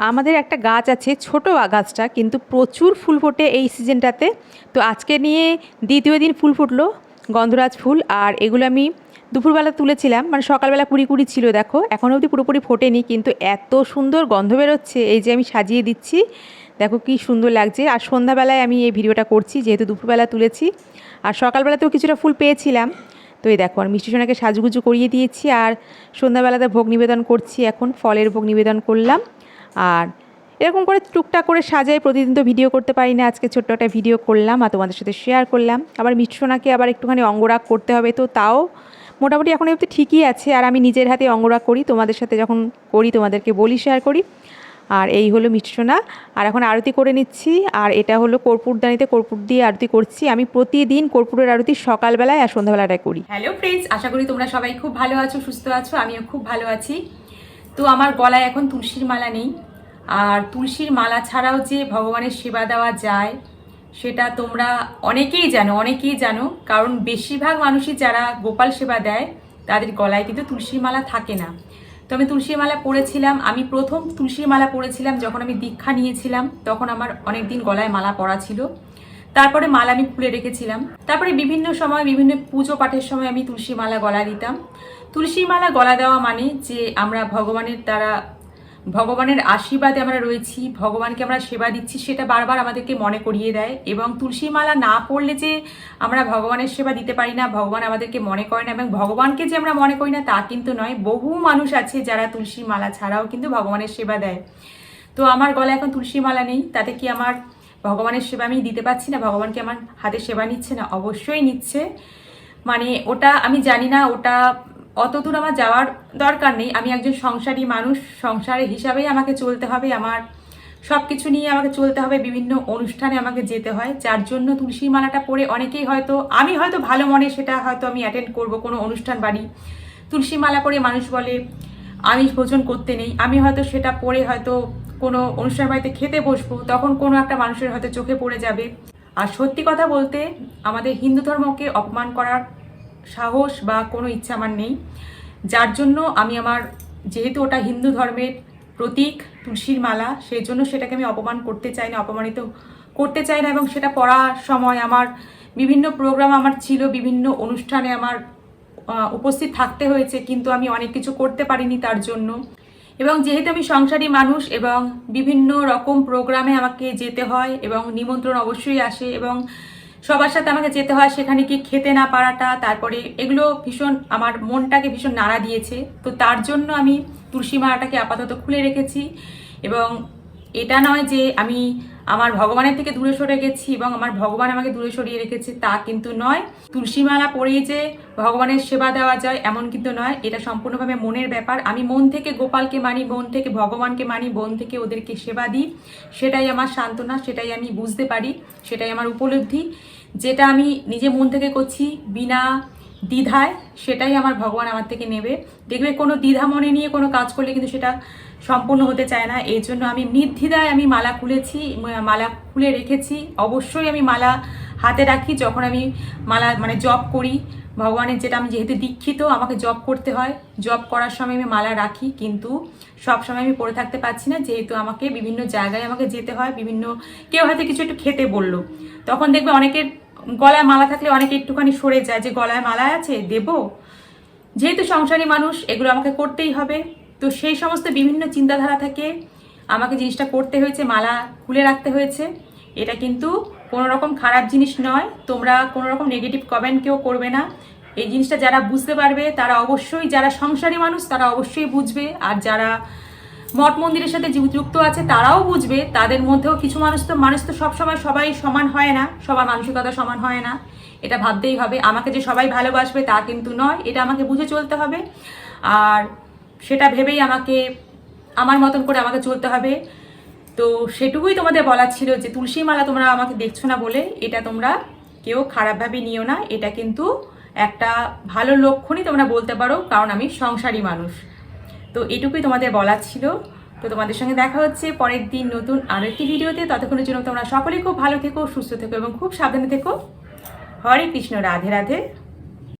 আমাদের একটা গাছ আছে, ছোটো গাছটা কিন্তু প্রচুর ফুল ফোটে এই সিজনটাতে। তো আজকে নিয়ে দ্বিতীয় দিন ফুল ফুটলো, গন্ধরাজ ফুল, আর এগুলো আমি দুপুরবেলা তুলেছিলাম। মানে সকালবেলা কুড়ি কুড়ি ছিল, দেখো। এখনও অবধি পুরোপুরি ফোটেনি, কিন্তু এত সুন্দর গন্ধ বেরোচ্ছে, এই যে আমি সাজিয়ে দিচ্ছি। দেখো কি সুন্দর লাগছে। আর সন্ধ্যাবেলায় আমি এই ভিডিওটা করছি, যেহেতু দুপুরবেলা তুলেছি। আর সকালবেলাতেও কিছুটা ফুল পেয়েছিলাম। তো এই দেখো, আর মিষ্টি সোনাকে সাজুগুজু করিয়ে দিয়েছি, আর সন্ধ্যাবেলাতে ভোগ নিবেদন করছি। এখন ফলের ভোগ নিবেদন করলাম। আর এরকম করে টুকটাক করে সাজাই প্রতিদিন তো ভিডিও করতে পারি না আজকে ছোট্ট একটা ভিডিও করলাম আর তোমাদের সাথে শেয়ার করলাম। আবার মিষ্টি সোনাকে আবার একটুখানি অঙ্গরাগ করতে হবে, তো তাও মোটামুটি এখন একটু ঠিকই আছে আর আমি নিজের হাতে অঙ্গরাগ করি, তোমাদের সাথে যখন করি তোমাদেরকে বলি শেয়ার করি। আর এই হলো মিষ্টি সোনা আর এখন আরতি করে নিচ্ছি, আর এটা হলো কর্পূরদানিতে কর্পূর দিয়ে আরতি করছি। আমি প্রতিদিন কর্পূরের আরতি সকালবেলায় আর সন্ধ্যাবেলাটায় করি। হ্যালো ফ্রেন্ডস আশা করি তোমরা সবাই খুব ভালো আছো, সুস্থ আছো, আমিও খুব ভালো আছি। তো আমার গলায় এখন তুলসীর মালা নেই। আর তুলসীর মালা ছাড়াও যে ভগবানের সেবা দেওয়া যায়, সেটা তোমরা অনেকেই জানো অনেকেই জানো। কারণ বেশিরভাগ মানুষই যারা গোপাল সেবা দেয়, তাদের গলায় কিন্তু তুলসীর মালা থাকে না। তো আমি তুলসীর মালা পরেছিলাম, আমি প্রথম তুলসীর মালা পরেছিলাম যখন আমি দীক্ষা নিয়েছিলাম, তখন আমার অনেক দিন গলায় মালা পরা ছিল। তারপরে মালা আমি খুলে রেখেছিলাম। তারপরে বিভিন্ন সময়, বিভিন্ন পুজো পাঠের সময় আমি তুলসী মালা গলা দিতাম। তুলসী মালা গলা দেওয়া মানে যে আমরা ভগবানের দ্বারা, ভগবানের আশীর্বাদে আমরা রয়েছি, ভগবানকে আমরা সেবা দিচ্ছি, সেটা বারবার আমাদেরকে মনে করিয়ে দেয় এবং তুলসী মালা না পড়লে যে আমরা ভগবানের সেবা দিতে পারি না, ভগবান আমাদেরকে মনে করে না এবং ভগবানকে যে আমরা মনে করি না তা কিন্তু নয়, বহু মানুষ আছে যারা তুলসী মালা ছাড়াও কিন্তু ভগবানের সেবা দেয়। তো আমার গলায় এখন তুলসী মালা নেই, তাতে কি আমার ভগবানের সেবা আমি দিতে পারছি না, ভগবানকে আমার হাতে সেবা নিচ্ছে না? অবশ্যই নিচ্ছে। মানে ওটা আমি জানি না, ওটা অত দূর আমার যাওয়ার দরকার নেই। আমি একজন সংসারী মানুষ সংসারের হিসাবেই আমাকে চলতে হবে। আমার সব কিছু নিয়ে আমাকে চলতে হবে। বিভিন্ন অনুষ্ঠানে আমাকে যেতে হয়। যার জন্য তুলসী মালাটা পরে অনেকেই হয়তো, আমি হয়তো ভালো মনে সেটা হয়তো আমি অ্যাটেন্ড করব কোনো অনুষ্ঠান বাড়ি। তুলসী মালা পরে মানুষ বলে, আমিষ ভোজন করতে নেই। আমি হয়তো সেটা পরে হয়তো কোনো অনুষ্ঠান বাড়িতে খেতে বসবো। তখন কোনো একটা মানুষের হয়তো চোখে পড়ে যাবে। আর সত্যি কথা বলতে, আমাদের হিন্দু ধর্মকে অপমান করার সাহস বা কোনো ইচ্ছা আমার নেই। যার জন্য আমি আমার, যেহেতু ওটা হিন্দু ধর্মের প্রতীক, তুলসীর মালা, সেই জন্য সেটাকে আমি অপমান করতে চাই না, অপমানিত করতে চাই না এবং সেটা পড়ার সময় আমার বিভিন্ন প্রোগ্রাম আমার ছিল, বিভিন্ন অনুষ্ঠানে আমার উপস্থিত থাকতে হয়েছে, কিন্তু আমি অনেক কিছু করতে পারিনি তার জন্য। এবং যেহেতু আমি সংসারী মানুষ এবং বিভিন্ন রকম প্রোগ্রামে আমাকে যেতে হয় এবং নিমন্ত্রণ অবশ্যই আসে এবং সবার সাথে আমাকে যেতে হয়, সেখানে কি খেতে না পারাটা, তারপরে এগুলো ভীষণ আমার মনটাকে ভীষণ নাড়া দিয়েছে। তো তার জন্য আমি তুলসী মালাটাকে আপাতত খুলে রেখেছি এবং এটা নয় যে আমি আমার ভগবানের থেকে দূরে সরে গেছি এবং আমার ভগবান আমাকে দূরে সরিয়ে রেখেছে, তা কিন্তু নয়। তুলসী মালা পরেই যে ভগবানের সেবা দেওয়া যায়, এমন কিন্তু নয়। এটা সম্পূর্ণভাবে মনের ব্যাপার। আমি মন থেকে গোপালকে মানি, মন থেকে ভগবানকে মানি, মন থেকে ওদেরকে সেবা দিই। সেটাই আমার সান্ত্বনা, সেটাই আমি বুঝতে পারি, সেটাই আমার উপলব্ধি। যেটা আমি নিজে মন থেকে করছি বিনা দ্বিধায়, সেটাই আমার ভগবান আমার থেকে নেবে। দেখবে কোনো দ্বিধা মনে নিয়ে কোনো কাজ করলে কিন্তু সেটা সম্পূর্ণ হতে চায় না। এই জন্য আমি নির্দ্বিধায় আমি মালা খুলেছি, মালা খুলে রেখেছি। অবশ্যই আমি মালা হাতে রাখি যখন আমি মালা মানে জব করি। ভগবানের যেটা আমি যেহেতু দীক্ষিত, আমাকে জব করতে হয়। জব করার সময় আমি মালা রাখি, কিন্তু সব সময় আমি পরে থাকতে পারছি না। যেহেতু আমাকে বিভিন্ন জায়গায় আমাকে যেতে হয়, বিভিন্ন কেউ হয়তো কিছু একটু খেতে বলল। তখন দেখবে অনেকের গলায় মালা থাকলে অনেকে একটুখানি সরে যায়। যে গলায় মালা আছে, দেবো। যেহেতু সংসারী মানুষ, এগুলো আমাকে করতেই হবে। তো সেই সমস্ত বিভিন্ন চিন্তাধারা থেকে আমাকে জিনিসটা করতে হয়েছে, মালা খুলে রাখতে হয়েছে। এটা কিন্তু কোনো রকম খারাপ জিনিস নয়। তোমরা কোনো রকম নেগেটিভ কমেন্ট কেউ করবে না। এই জিনিসটা যারা বুঝতে পারবে, তারা অবশ্যই, যারা সংসারী মানুষ, তারা অবশ্যই বুঝবে। আর যারা মঠ মন্দিরের সাথে যুক্ত আছে, তারাও বুঝবে। তাদের মধ্যেও কিছু মানুষ তো মানুষ তো সবসময় সবাই সমান হয় না। সবার মানসিকতা সমান হয় না। এটা ভাবতেই হবে। আমাকে যে সবাই ভালোবাসবে তা কিন্তু নয়। এটা আমাকে বুঝে চলতে হবে। আর সেটা ভেবেই আমাকে, আমার মতন করে আমাকে চলতে হবে। তো সেটুকুই তোমাদের বলার ছিল যে তুলসী মালা তোমরা আমাকে দেখছ না বলে, এটা তোমরা কেউ খারাপভাবে নিও না। এটা কিন্তু একটা ভালো লক্ষণই তোমরা বলতে পারো, কারণ আমি সংসারী মানুষ। তো এটুকুই তোমাদের বলার ছিল। তো তোমাদের সঙ্গে দেখা হচ্ছে পরের দিন নতুন আরও একটি ভিডিওতে। ততক্ষণের জন্য তোমরা সকলেই খুব ভালো থেকো, সুস্থ থেকো এবং খুব সাবধানে থেকো। হরে কৃষ্ণ, রাধে রাধে।